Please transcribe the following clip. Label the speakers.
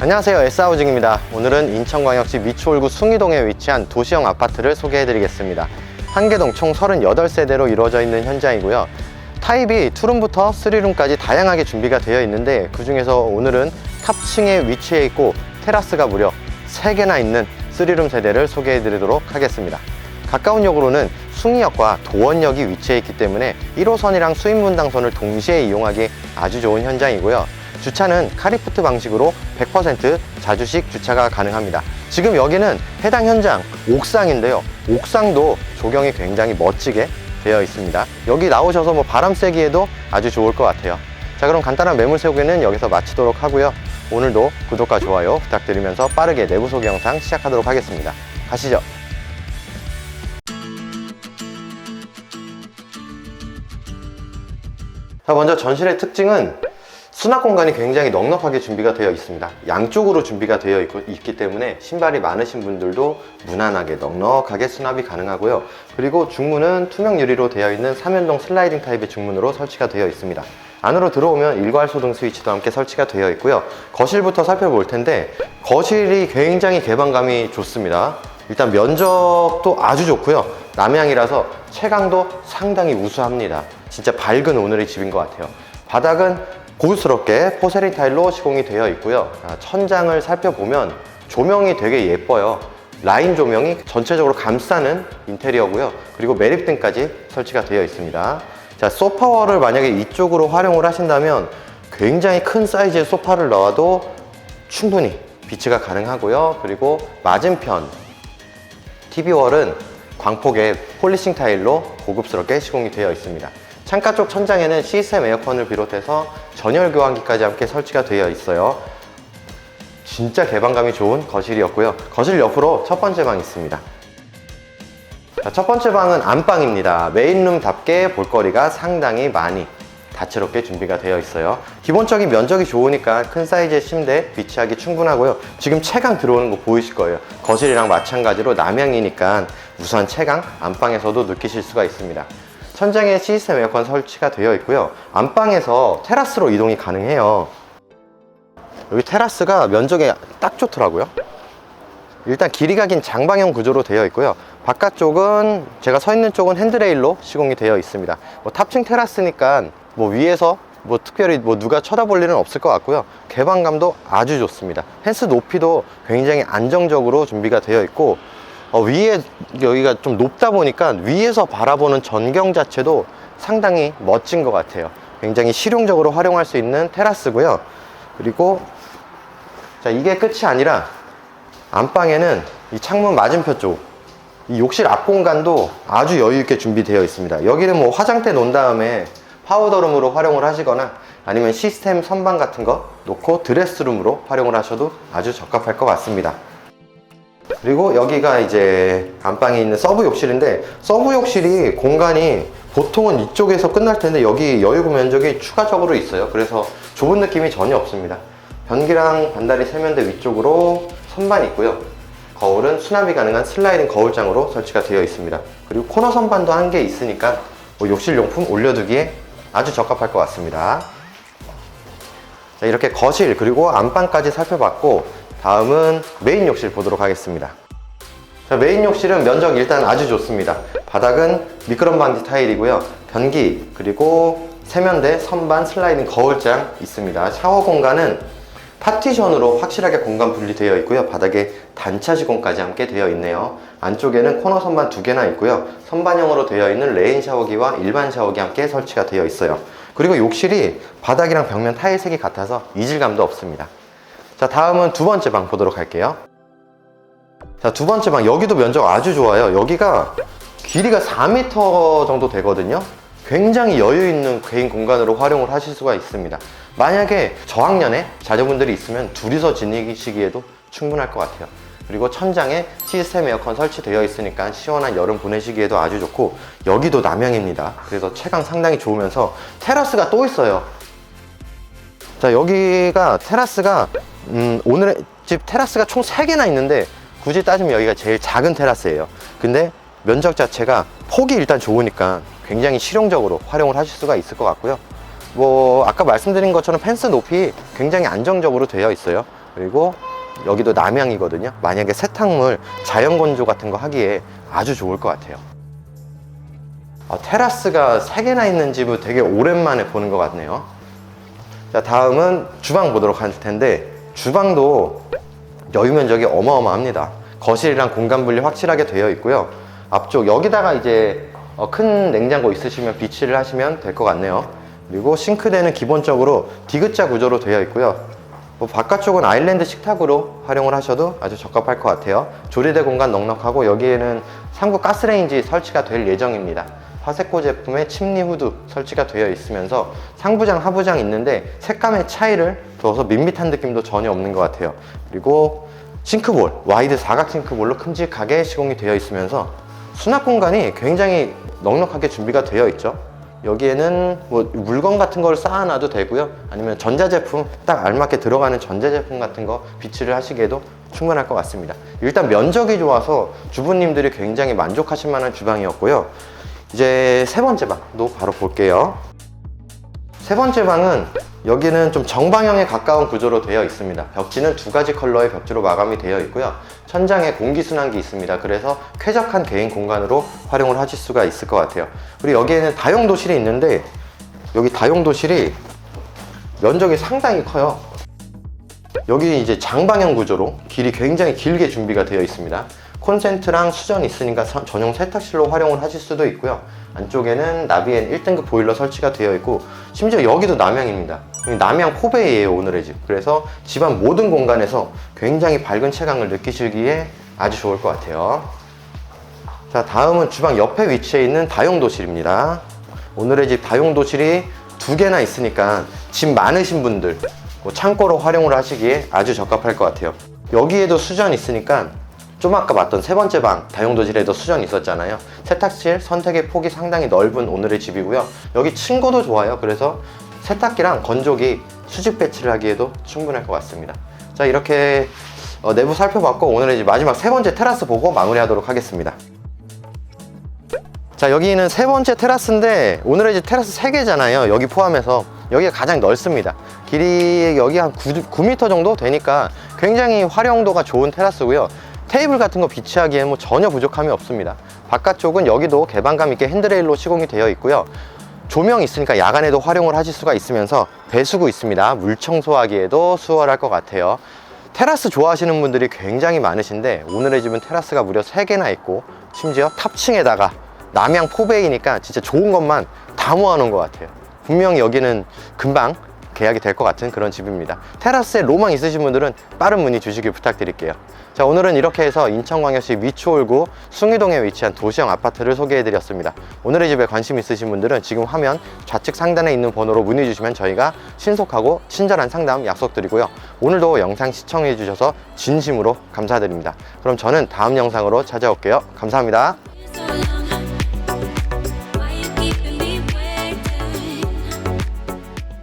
Speaker 1: 안녕하세요. S하우징입니다. 오늘은 인천광역시 미추홀구 숭이동에 위치한 도시형 아파트를 소개해드리겠습니다. 한 개동 총 38세대로 이루어져 있는 현장이고요. 타입이 투룸부터 쓰리룸까지 다양하게 준비가 되어 있는데 그 중에서 오늘은 탑층에 위치해 있고 테라스가 무려 3개나 있는 쓰리룸 세대를 소개해 드리도록 하겠습니다. 가까운 역으로는 숭이역과 도원역이 위치해 있기 때문에 1호선이랑 수인분당선을 동시에 이용하기 아주 좋은 현장이고요. 주차는 카리프트 방식으로 100% 자주식 주차가 가능합니다. 지금 여기는 해당 현장 옥상인데요. 옥상도 조경이 굉장히 멋지게 되어 있습니다. 여기 나오셔서 뭐 바람 쐬기에도 아주 좋을 것 같아요. 자, 그럼 간단한 매물 소개는 여기서 마치도록 하고요. 오늘도 구독과 좋아요 부탁드리면서 빠르게 내부 소개 영상 시작하도록 하겠습니다. 가시죠. 자, 먼저 전실의 특징은 수납 공간이 굉장히 넉넉하게 준비가 되어 있습니다. 양쪽으로 준비가 되어 있고, 있기 때문에 신발이 많으신 분들도 무난하게 넉넉하게 수납이 가능하고요. 그리고 중문은 투명 유리로 되어 있는 3연동 슬라이딩 타입의 중문으로 설치가 되어 있습니다. 안으로 들어오면 일괄 소등 스위치도 함께 설치가 되어 있고요. 거실부터 살펴볼 텐데 거실이 굉장히 개방감이 좋습니다. 일단 면적도 아주 좋고요. 남향이라서 채광도 상당히 우수합니다. 진짜 밝은 오늘의 집인 것 같아요. 바닥은 고급스럽게 포세린 타일로 시공이 되어 있고요. 아, 천장을 살펴보면 조명이 되게 예뻐요. 라인 조명이 전체적으로 감싸는 인테리어고요. 그리고 매립등까지 설치가 되어 있습니다. 자, 소파월을 만약에 이쪽으로 활용을 하신다면 굉장히 큰 사이즈의 소파를 넣어도 충분히 비치가 가능하고요. 그리고 맞은편 TV월은 광폭의 폴리싱 타일로 고급스럽게 시공이 되어 있습니다. 창가 쪽 천장에는 시스템 에어컨을 비롯해서 전열 교환기까지 함께 설치가 되어 있어요. 진짜 개방감이 좋은 거실이었고요. 거실 옆으로 첫 번째 방이 있습니다. 자, 첫 번째 방은 안방입니다. 메인룸답게 볼거리가 상당히 많이 다채롭게 준비가 되어 있어요. 기본적인 면적이 좋으니까 큰 사이즈의 침대 비치하기 충분하고요. 지금 채광 들어오는 거 보이실 거예요. 거실이랑 마찬가지로 남향이니까 우선 채광 안방에서도 느끼실 수가 있습니다. 천장에 시스템 에어컨 설치가 되어 있고요. 안방에서 테라스로 이동이 가능해요. 여기 테라스가 면적이 딱 좋더라고요. 일단 길이가 긴 장방형 구조로 되어 있고요. 바깥쪽은 제가 서 있는 쪽은 핸드레일로 시공이 되어 있습니다. 뭐 탑층 테라스니까 뭐 위에서 뭐 특별히 뭐 누가 쳐다볼 일은 없을 것 같고요. 개방감도 아주 좋습니다. 펜스 높이도 굉장히 안정적으로 준비가 되어 있고 어, 위에 여기가 좀 높다 보니까 위에서 바라보는 전경 자체도 상당히 멋진 것 같아요. 굉장히 실용적으로 활용할 수 있는 테라스고요. 그리고 자 이게 끝이 아니라 안방에는 이 창문 맞은편 쪽, 이 욕실 앞 공간도 아주 여유 있게 준비되어 있습니다. 여기는 뭐 화장대 놓은 다음에 파우더룸으로 활용을 하시거나 아니면 시스템 선반 같은 거 놓고 드레스룸으로 활용을 하셔도 아주 적합할 것 같습니다. 그리고 여기가 이제 안방에 있는 서브 욕실인데 서브 욕실이 공간이 보통은 이쪽에서 끝날 텐데 여기 여유구 면적이 추가적으로 있어요. 그래서 좁은 느낌이 전혀 없습니다. 변기랑 반다리 세면대 위쪽으로 선반 있고요. 거울은 수납이 가능한 슬라이딩 거울장으로 설치가 되어 있습니다. 그리고 코너 선반도 한 개 있으니까 뭐 욕실 용품 올려두기에 아주 적합할 것 같습니다. 자, 이렇게 거실 그리고 안방까지 살펴봤고 다음은 메인 욕실 보도록 하겠습니다. 자, 메인 욕실은 면적 일단 아주 좋습니다. 바닥은 미끄럼 반디 타일이고요. 변기 그리고 세면대, 선반, 슬라이딩 거울장 있습니다. 샤워 공간은 파티션으로 확실하게 공간 분리되어 있고요. 바닥에 단차 시공까지 함께 되어 있네요. 안쪽에는 코너 선반 두 개나 있고요. 선반형으로 되어 있는 레인 샤워기와 일반 샤워기 함께 설치가 되어 있어요. 그리고 욕실이 바닥이랑 벽면 타일색이 같아서 이질감도 없습니다. 자, 다음은 두 번째 방 보도록 할게요. 자, 두 번째 방. 여기도 면적 아주 좋아요. 여기가 길이가 4m 정도 되거든요. 굉장히 여유 있는 개인 공간으로 활용을 하실 수가 있습니다. 만약에 저학년에 자녀분들이 있으면 둘이서 지내시기에도 충분할 것 같아요. 그리고 천장에 시스템 에어컨 설치되어 있으니까 시원한 여름 보내시기에도 아주 좋고 여기도 남향입니다. 그래서 채광 상당히 좋으면서 테라스가 또 있어요. 자 여기가 테라스가 음, 오늘의 집 테라스가 총 3개나 있는데 굳이 따지면 여기가 제일 작은 테라스예요 근데 면적 자체가 폭이 일단 좋으니까 굉장히 실용적으로 활용을 하실 수가 있을 것 같고요 뭐 아까 말씀드린 것처럼 펜스 높이 굉장히 안정적으로 되어 있어요 그리고 여기도 남향이거든요. 만약에 세탁물 자연 건조 같은 거 하기에 아주 좋을 것 같아요. 아, 테라스가 3개나 있는 집을 되게 오랜만에 보는 것 같네요. 자, 다음은 주방 보도록 할 텐데, 주방도 여유 면적이 어마어마합니다. 거실이랑 공간 분리 확실하게 되어 있고요. 앞쪽, 여기다가 이제 어, 큰 냉장고 있으시면 비치를 하시면 될 것 같네요. 그리고 싱크대는 기본적으로 디귿자 구조로 되어 있고요. 뭐 바깥쪽은 아일랜드 식탁으로 활용을 하셔도 아주 적합할 것 같아요. 조리대 공간 넉넉하고 여기에는 상부 가스레인지 설치가 될 예정입니다. 화세코 제품의 침리 후드 설치가 되어 있으면서 상부장, 하부장 있는데 색감의 차이를 둬서 밋밋한 느낌도 전혀 없는 것 같아요. 그리고 싱크볼, 와이드 사각 싱크볼로 큼직하게 시공이 되어 있으면서 수납 공간이 굉장히 넉넉하게 준비가 되어 있죠. 여기에는 뭐 물건 같은 걸 쌓아놔도 되고요. 아니면 전자제품 딱 알맞게 들어가는 전자제품 같은 거 비치를 하시기에도 충분할 것 같습니다. 일단 면적이 좋아서 주부님들이 굉장히 만족하실 만한 주방이었고요. 이제 세 번째 방도 바로 볼게요. 세 번째 방은 여기는 좀 정방향에 가까운 구조로 되어 있습니다. 벽지는 두 가지 컬러의 벽지로 마감이 되어 있고요. 천장에 공기순환기 있습니다. 그래서 쾌적한 개인 공간으로 활용을 하실 수가 있을 것 같아요. 그리고 여기에는 다용도실이 있는데 여기 다용도실이 면적이 상당히 커요. 여기 이제 장방향 구조로 길이 굉장히 길게 준비가 되어 있습니다. 콘센트랑 수전이 있으니까 서- 전용 세탁실로 활용을 하실 수도 있고요. 안쪽에는 나비엔 1등급 보일러 설치가 되어 있고 심지어 여기도 남향입니다. 남향 포베이에요 오늘의 집. 그래서 집안 모든 공간에서 굉장히 밝은 채광을 느끼시기에 아주 좋을 것 같아요. 자 다음은 주방 옆에 위치해 있는 다용도실입니다. 오늘의 집 다용도실이 두 개나 있으니까 집 많으신 분들 뭐 창고로 활용을 하시기에 아주 적합할 것 같아요. 여기에도 수전 있으니까 좀 아까 봤던 세 번째 방 다용도실에도 수전 있었잖아요. 세탁실 선택의 폭이 상당히 넓은 오늘의 집이고요. 여기 층고도 좋아요. 그래서 세탁기랑 건조기 수직 배치를 하기에도 충분할 것 같습니다. 자 이렇게 어, 내부 살펴봤고 오늘의 집 마지막 세 번째 테라스 보고 마무리하도록 하겠습니다. 자 여기는 세 번째 테라스인데 오늘의 집 테라스 세개잖아요 여기 포함해서 여기가 가장 넓습니다 길이 여기 한 9, 9m 정도 되니까 굉장히 활용도가 좋은 테라스고요 테이블 같은 거 비치하기에는 뭐 전혀 부족함이 없습니다. 바깥쪽은 여기도 개방감 있게 핸드레일로 시공이 되어 있고요. 조명이 있으니까 야간에도 활용을 하실 수가 있으면서 배수구 있습니다. 물 청소하기에도 수월할 것 같아요. 테라스 좋아하시는 분들이 굉장히 많으신데 오늘의 집은 테라스가 무려 3개나 있고 심지어 탑층에다가 남양 포베이니까 진짜 좋은 것만 다 모아놓은 것 같아요. 분명히 여기는 금방 계약이 될 것 같은 그런 집입니다. 테라스에 로망 있으신 분들은 빠른 문의 주시길 부탁드릴게요. 자 오늘은 이렇게 해서 인천광역시 위초올구 숭이동에 위치한 도시형 아파트를 소개해드렸습니다. 오늘의 집에 관심 있으신 분들은 지금 화면 좌측 상단에 있는 번호로 문의 주시면 저희가 신속하고 친절한 상담 약속드리고요. 오늘도 영상 시청해 주셔서 진심으로 감사드립니다. 그럼 저는 다음 영상으로 찾아올게요. 감사합니다